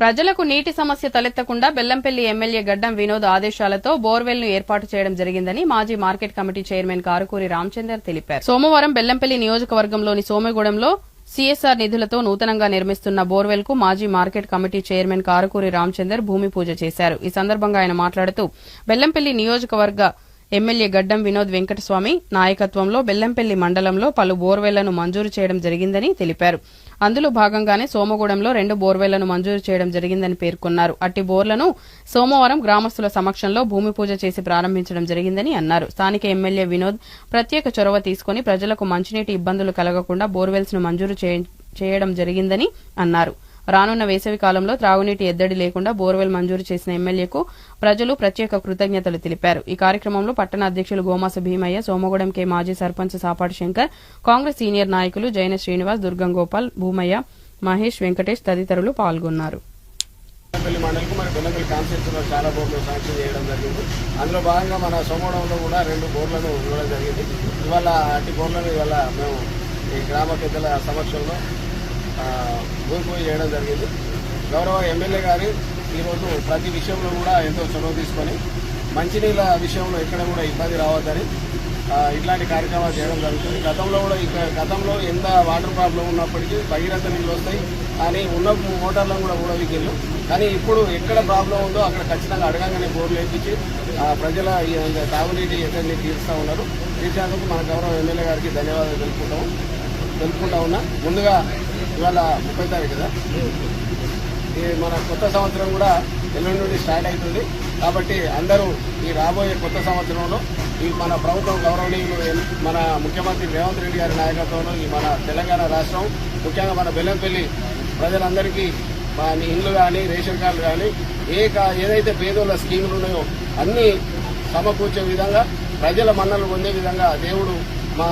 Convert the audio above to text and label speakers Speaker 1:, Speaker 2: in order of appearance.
Speaker 1: ప్రజలకు నీటి సమస్య తలెత్తకుండా బెల్లంపల్లి ఎమ్మెల్యే గడ్డం వినోద్ ఆదేశాలతో బోర్వెల్ను ఏర్పాటు చేయడం జరిగిందని మాజీ market committee chairman Karukuri Ramachandar తెలిపారు. సోమవారం బెల్లంపల్లి నియోజకవర్గంలోని సోమగూడెంలో సీఎస్ఆర్ నిధులతో నూతనంగా నిర్మిస్తున్న బోర్వెల్కు మాజీ market committee chairman Karukuri Ramachandar భూమి పూజ చేశారు. ఈ సందర్భంగా ఆయన మాట్లాడుతూ బెల్లంపల్లి నియోజకవర్గ ఎమ్మెల్యే గడ్డం వినోద్ వెంకటస్వామి నాయకత్వంలో బెల్లంపల్లి మండలంలో పలు బోర్వెళ్ళను మంజూరు చేయడం జరిగిందని తెలిపారు. అందులో భాగంగానే సోమగూడెంలో రెండు బోర్వెళ్ళను మంజూరు చేయడం జరిగిందని పేర్కొన్నారు. అట్టి బోర్లను సోమవారం గ్రామస్తుల సమక్షంలో భూమి పూజ చేసి ప్రారంభించడం జరిగిందని అన్నారు. స్థానిక ఎమ్మెల్యే వినోద్ ప్రత్యేక చొరవ తీసుకుని ప్రజలకు మంచినీటి ఇబ్బందులు కలగకుండా బోర్వెల్స్ను మంజూరు చేయ- చేయడం జరిగిందని అన్నారు. రానున్న వేసవి కాలంలో త్రాగునీటి ఎద్దడి లేకుండా బోర్వెల్ మంజూరు చేసిన ఎమ్మెల్యేకు ప్రజలు ప్రత్యేక కృతజ్ఞతలు తెలిపారు. ఈ కార్యక్రమంలో పట్టణ అధ్యక్షులు గోమాస భీమయ్య సోమగూడెం కే మాజీ సర్పంచ్ సాపాటి శంకర్ కాంగ్రెస్ సీనియర్ నాయకులు జైన శ్రీనివాస్ దుర్గం గోపాల్ భూమయ్య మహేష్ వెంకటేష్ తదితరులు పాల్గొన్నారు.
Speaker 2: మండలికి మరి బెల్లంపల్లి కాన్స్టిట్యూన్సీలో చాలా బోర్లు శాంక్షన్ చేయడం జరిగింది. అందులో భాగంగా మన సోమవడంలో కూడా రెండు బోర్లను ఇవ్వడం జరిగింది. ఇవాళ అట్టి బోర్లను ఇవాళ మేము ఈ గ్రామ పెద్దల సమక్షంలో భూమి పూజ చేయడం జరిగింది. గౌరవ ఎమ్మెల్యే గారు ఈరోజు ప్రతి విషయంలో కూడా ఎంతో చొరవ తీసుకొని మంచినీళ్ళ విషయంలో ఎక్కడ కూడా ఇబ్బంది రావద్దని ఇట్లాంటి కార్యక్రమాలు చేయడం జరుగుతుంది. గతంలో కూడా ఇక గతంలో ఎంత వాటర్ ప్రాబ్లం ఉన్నప్పటికీ భగీరథ నీళ్ళు వస్తాయి. కానీ ఉన్న మోటార్లను కూడా ఊడవికిళ్ళు కానీ ఇప్పుడు ఎక్కడ ప్రాబ్లం ఉందో అక్కడ ఖచ్చితంగా అడగంగానే బోర్లు వేయించి ఆ, ప్రజల తాగునీటి ఎక్కడిని తీరుస్తూ ఉన్నారు తీర్చేందుకు మన గౌరవ ఎమ్మెల్యే గారికి ధన్యవాదాలు తెలుపుకుంటాము తెలుపుకుంటా ఉన్నా. ముందుగా ఇవాళ ముప్పై తారీఖు కదా? ఈ మన కొత్త సంవత్సరం కూడా ఎల్లుండి నుండి స్టార్ట్ అవుతుంది. కాబట్టి అందరూ ఈ రాబోయే కొత్త సంవత్సరంలో ఈ మన ప్రభుత్వం గౌరవనీయులు మన ముఖ్యమంత్రి రేవంత్ రెడ్డి గారి నాయకత్వంలో ఈ మన తెలంగాణ రాష్ట్రం ముఖ్యంగా మన బెల్లంపల్లి ప్రజలందరికీ మా ఇండ్లు కానీ రేషన్ కార్డులు కానీ ఏ ఏదైతే పేదోళ్ళ స్కీములు ఉన్నాయో అన్నీ సమకూర్చే విధంగా ప్రజల మన్నలు పొందే విధంగా దేవుడు మా